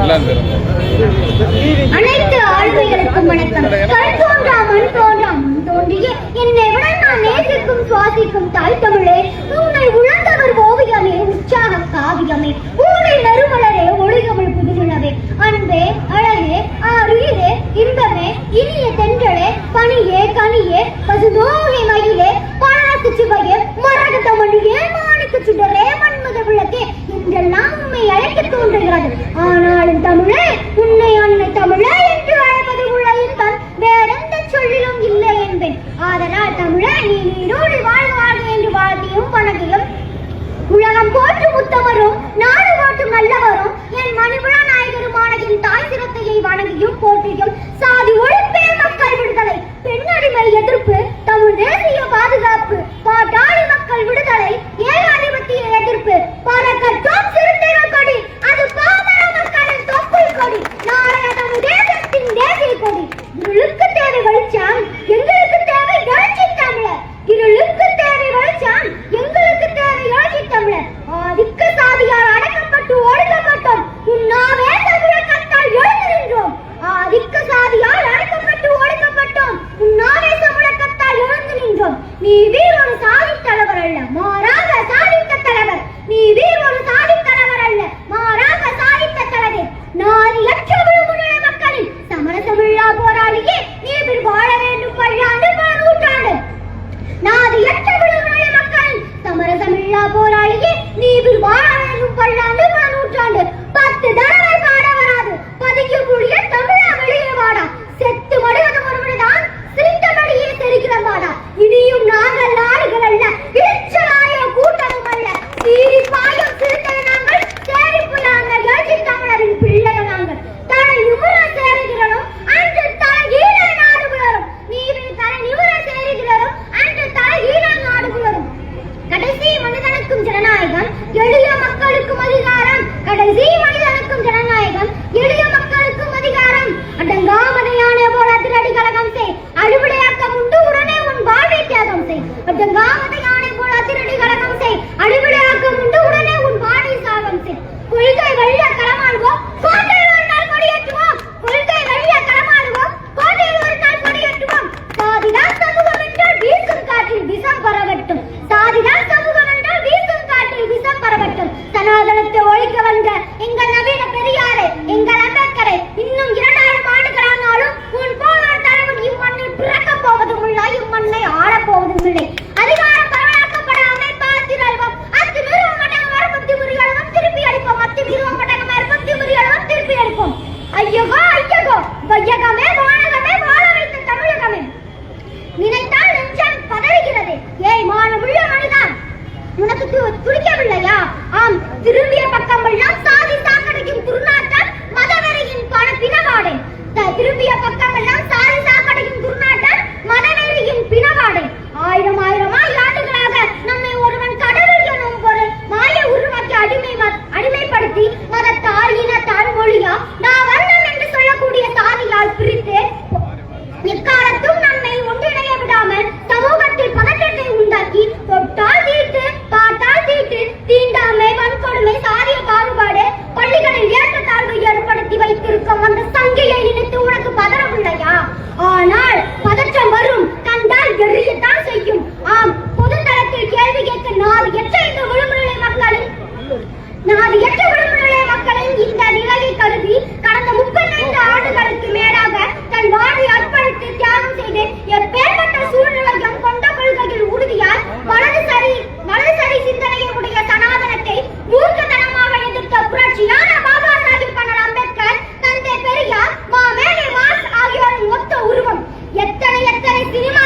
எல்லாம் திறந்தோம் அனைத்து ஆளுமைகளுக்கும் வணக்கம். கண் அன்பே அழகே ஆறுயிரே இன்பமே இனிய தென்றலே பனியே கனியே பசுதோகை மயிலே பாராட்டு சிவையே மரகத மணியே எனக்கு தோன்றுகிறது ஆனாலும் தமிழே உன்னை அன்னை தமிழே என்று அழைப்பது உள்ளாயிருந்தால் வேறெந்த சொல்லிலும் இல்லை என்பேன். ஆதலால் தமிழே நீ நீரோடு வாழ்க வாழ்க என்று வாழ்த்தியும் வணங்கியும் உலகம் போற்றும் உத்தமரும் நாடு போற்றும் நல்லவரும் என் மணிபுரா நாயகருமான என் தாய் சாதித்த தலைவர் அல்ல. மாறாக சாதித்த தலைவர். நீதி ஒரு சாதித்த தலைவர் அல்ல. மாறாக சாதித்த தலைவர். நாலு லட்சம் விழுப்புணர்வு மக்களின் சமரசமில்லா போராளியே நீ வாழ வேண்டும் பல்லாண்டு நூற்றாண்டு. நாலு லட்சம் விழுப்புணர்வு மக்களின் சமரசமில்லா போராளியே நீ வாழ வேண்டும் பல்லாண்டு மனிதனுக்கும் ஜனநாயகம் எளிய மக்களுக்கும் அதிகாரம். கடைசி மனிதனுக்கும் ஜனநாயகம் எளிய மக்களுக்கும் அதிகாரம். அடங்காமதையான போல திருடி கலகம் செய். அழுவிடையாக்கம் உண்டு உடனே உன் வாழ்வை தியாகம் செய். அடங்காமதையான போல திருடி கலகம் செய். அழுவிடையாக்கம் உண்டு உடனே உன் வாழ்வை சாகம் செய். கொள்கை வழியா களமாடுவோம் கோட்டை உனக்கு துடிக்கவில்லையா? ஆம் திரும்பிய பக்கமெல்லாம் சாதி destino